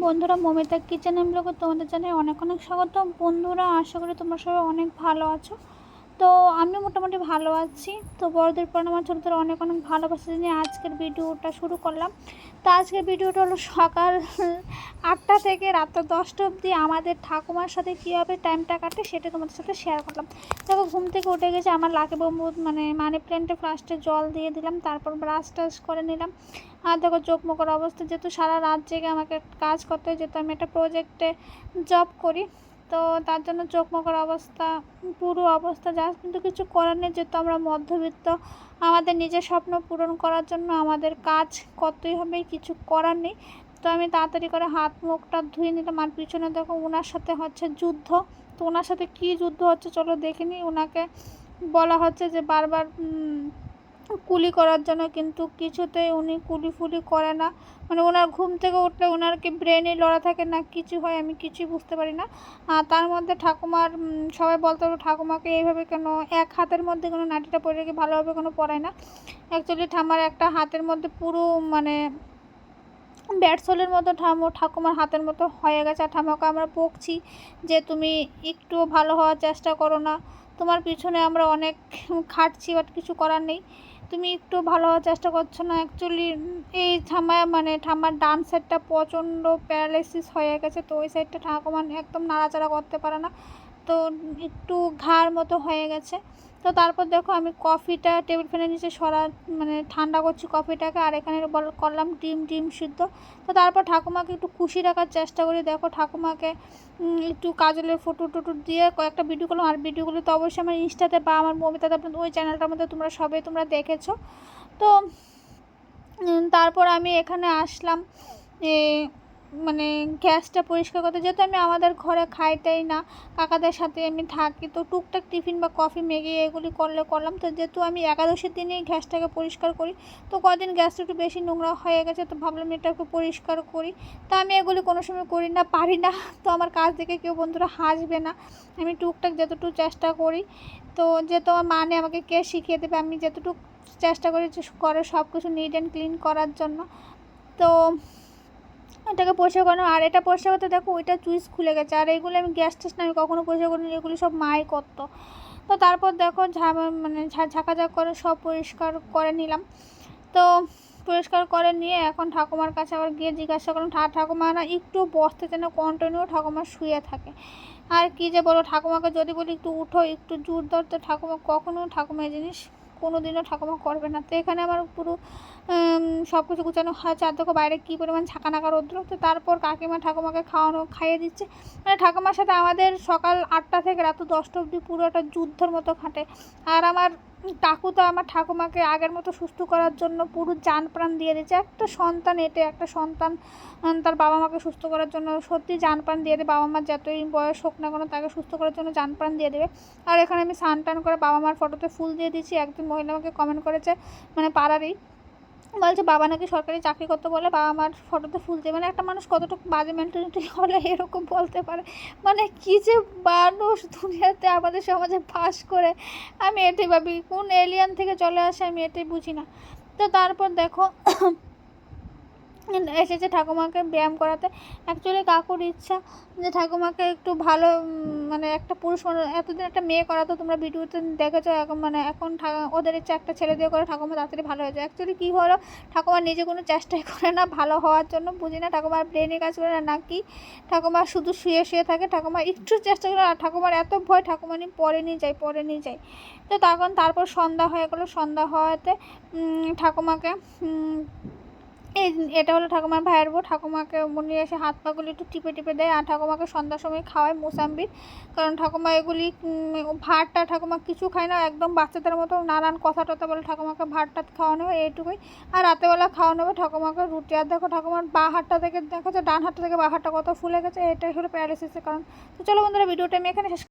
বন্ধুরা, মমিতা কিচেন ব্লগে তোমাদের জানাই অনেক অনেক স্বাগত। বন্ধুরা, আশা করি তোমরা সবাই অনেক ভালো আছো। তো আমি মোটামুটি ভালো আছি। তো বড়দের পর আমার ছোটোদের অনেক অনেক ভালোবাসা নিয়ে আজকের ভিডিওটা শুরু করলাম। তো আজকের ভিডিওটা হলো সকাল আটটা থেকে রাত দশটা অবধি আমাদের ঠাকুমার সাথে কীভাবে টাইমটা কাটে সেটা তোমাদের সাথে শেয়ার করলাম। দেখো, ঘুম থেকে উঠে গেছে, আমার লাকি বম্বু মানে মানি প্ল্যান্টে ফ্লাস্টে জল দিয়ে দিলাম, তারপর ব্রাশ টাশ করে নিলাম। আর দেখো, চোখ মুখের অবস্থা, যেহেতু সারা রাত জেগে আমাকে কাজ করতে হয়, যেহেতু আমি একটা প্রজেক্টে জব করি তো তার জন্য চোখ মুখের অবস্থা, পুরো অবস্থা যা কিন্তু কিছু করার নেই, যেহেতু আমরা মধ্যবিত্ত। আমাদের নিজের স্বপ্ন পূরণ করার জন্য আমাদের কাজ কতই হবে, কিছু করার নেই। তো আমি তাড়াতাড়ি করে হাত মুখটা ধুয়ে নিলাম, আর পিছনে দেখো ওনার সাথে হচ্ছে যুদ্ধ। তো ওনার সাথে কী যুদ্ধ হচ্ছে চলো দেখে নিই। ওনাকে বলা হচ্ছে যে বারবার কুলি করার জন্য কিন্তু কিছুতেই উনি কুলি ফুলি করে না। মানে ওনার ঘুম থেকে উঠলে ওনার কি ব্রেনে লড়া থাকে না, কিছু হয় আমি কিছুই বুঝতে পারি না। আর তার মধ্যে ঠাকুমার সবাই বলতে পারব ঠাকুমাকে এইভাবে কেন এক হাতের মধ্যে কোনো নাটিটা পরে রেখে ভালোভাবে কোনো পড়ায় না। অ্যাকচুয়ালি ঠামার একটা হাতের মধ্যে পুরো মানে ব্যাটসলের মতো ঠামো ঠাকুমার হাতের মতো হয়ে গেছে। আর ঠামাকে আমরা বকছি যে তুমি একটু ভালো হওয়ার চেষ্টা করো না। তোমার পিছনে আমরা অনেক খাটছি বাট কিছু করার নেই। তুমি একটু ভালো হওয়ার চেষ্টা করছ না? অ্যাকচুয়ালি এই ঠামায় মানে ঠামার ডান সাইডটা প্রচণ্ড প্যারালাইসিস হয়ে গেছে, তো ওই সাইডটা ঠাকুমান একদম নাড়াচাড়া করতে পারে না। তো একটু ঘাড় মতো হয়ে গেছে। তো তারপর দেখো আমি কফিটা টেবিল ফ্যানের নিচে সরা মানে ঠান্ডা করছি কফিটাকে আর এখানে করলাম ডিম ডিম সিদ্ধ। তো তারপর ঠাকুমাকে একটু খুশি রাখার চেষ্টা করি। দেখো ঠাকুমাকে একটু কাজলের ফটো টুটু দিয়ে কয়েকটা ভিডিও করলাম। আর ভিডিওগুলো তো অবশ্যই আমার ইনস্টাতে বা আমার মমিতাতে আপনার ওই চ্যানেলটার মধ্যে তোমরা সবাই তোমরা দেখেছ। তো তারপর আমি এখানে আসলাম মানে গ্যাসটা পরিষ্কার করতে যেহেতু আমি আমাদের ঘরে খাইটাই না, কাকাদের সাথে আমি থাকি, তো টুকটাক টিফিন বা কফি মেগে এগুলি করলে করলাম। তো যেহেতু আমি একাদশীর দিনেই গ্যাসটাকে পরিষ্কার করি, তো কদিন গ্যাসটা একটু বেশি নোংরা হয়ে গেছে, তো ভাবলাম এটাকে পরিষ্কার করি। তা আমি এগুলি কোনো সময় করি না, পারি না, তো আমার কাজ দেখে কেউ বন্ধুরা হাসবে না। আমি টুকটাক যতটুকু চেষ্টা করি, তো যেহেতু আমার মানে আমাকে কে শিখিয়ে দেবে? আমি যতটুকু চেষ্টা করি করে সব কিছু নিট অ্যান্ড ক্লিন করার জন্য। তো এটাকে পরিষ্কার করানো আর এটা পরিষ্কার করতে দেখো, ওইটা চুইস খুলে গেছে। আর এইগুলো আমি গ্যাস টেস আমি কখনো পরিষ্কার করিনি। এগুলো সব মাই করতো তো তারপর দেখো ঝা মানে ঝাঁকাঝাক করে সব পরিষ্কার করে নিলাম। তো পরিষ্কার করে নিয়ে এখন ঠাকুমার কাছে আবার গিয়ে জিজ্ঞাসা করলাম ঠাকুমা, না একটু বসতে চায় না কন্টিনিউ ঠাকুমা শুয়ে থাকে। আর কি যে বলো, ঠাকুমাকে যদি বলি, একটু উঠো, একটু জোর ধরতে। ঠাকুমা, কখনো ঠাকুমা জিনিস কোনো দিনও ঠাকুমা করবে না। তো এখানে আমার পুরো সব কিছু গুছানো হয় আর দেখো বাইরে কী পরিমাণ নাকা রৌদ্র, তো তারপর কাকিমা ঠাকুমাকে খাওয়ানো, খাইয়ে দিচ্ছে। মানে ঠাকুমার সাথে আমাদের সকাল আটটা থেকে রাত দশটা অবধি পুরো একটা যুদ্ধর মতো খাটে। আর আমার কাকু তো আমার ঠাকুমাকে আগের মতো সুস্থ করার জন্য পুরো যান প্রাণ দিয়ে দিয়েছে। একটা সন্তান, এটে একটা সন্তান তার বাবা মাকে সুস্থ করার জন্য সত্যি যান প্রাণ দিয়ে দেবে বাবা মার যতই বয়স হোক না কোনো তাকে সুস্থ করার জন্য যান প্রাণ দিয়ে দেবে। আর এখানে আমি স্নান টান করে বাবা মার ফটোতে ফুল দিয়ে দিয়েছি। একজন মহিলা আমাকে কমেন্ট করেছে মানে পাড়ারই। বলছে, বাবা নাকি সরকারি চাকরি করতে বলে, বাবা মার ফটোতে ফুল দেবে মানে একটা মানুষ কতটুকু বাজে মেন্টালিটি হলে এরকম বলতে পারে? মানে কী যে মানুষ দুনিয়াতে আমাদের সমাজে পাস করে। আমি এটাই ভাবি, কোন এলিয়ান থেকে চলে আসে আমি এটাই বুঝি না। তো তারপর দেখো এসেছে ঠাকুমাকে ব্যায়াম করাতে। অ্যাকচুয়ালি কাকুর ইচ্ছা যে ঠাকুমাকে একটু ভালো মানে একটা পুরুষ মানুষ, এতদিন একটা মেয়ে করাতো তোমরা ভিডিওতে দেখেছ, এখন মানে এখন ওদের ইচ্ছা একটা ছেলে দিয়ে করে ঠাকুমা তাড়াতাড়ি ভালো হয়ে যায়। অ্যাকচুয়ালি কী হলো, ঠাকুমা নিজে কোনো চেষ্টাই করে না ভালো হওয়ার জন্য, বুঝি না ঠাকুমার ব্রেনে কাজ করে না নাকি? ঠাকুমা শুধু শুয়ে শুয়ে থাকে, ঠাকুমা একটু চেষ্টা করে, আর ঠাকুমার এত ভয় ঠাকুমা নিয়ে পরে নিয়ে যায় পরে নিয়ে যায় তো তখন তারপর সন্ধ্যা হয়ে গেলো, সন্ধ্যা হওয়াতে ঠাকুমাকে এটা হলো ঠাকুমার ভাইয়ের বউ। ঠাকুমাকে উনি এসে হাত পাগুলি একটু টিপে টিপে দেয় আর ঠাকুমাকে সন্ধ্যার সময় খাওয়ায় মোসাম্বির। কারণ ঠাকুমা এগুলি ভাতটা ঠাকুমা কিছু খায় না, একদম বাচ্চাদের মতো নানান কথা টথা বলে ঠাকুমাকে ভাত টাত খাওয়ানো হয় এইটুকুই। আর রাতেবেলা খাওয়ানো হবে ঠাকুমাকে রুটি। আর দেখো ঠাকুমার বা হাতটা থেকে দেখো যে ডান হাতটা থেকে বা হাতটা কত ফুলে গেছে, এটাই হলো প্যারালিসিসের কারণ। তো চলো বন্ধুরা ভিডিওটা আমি এখানে শেষ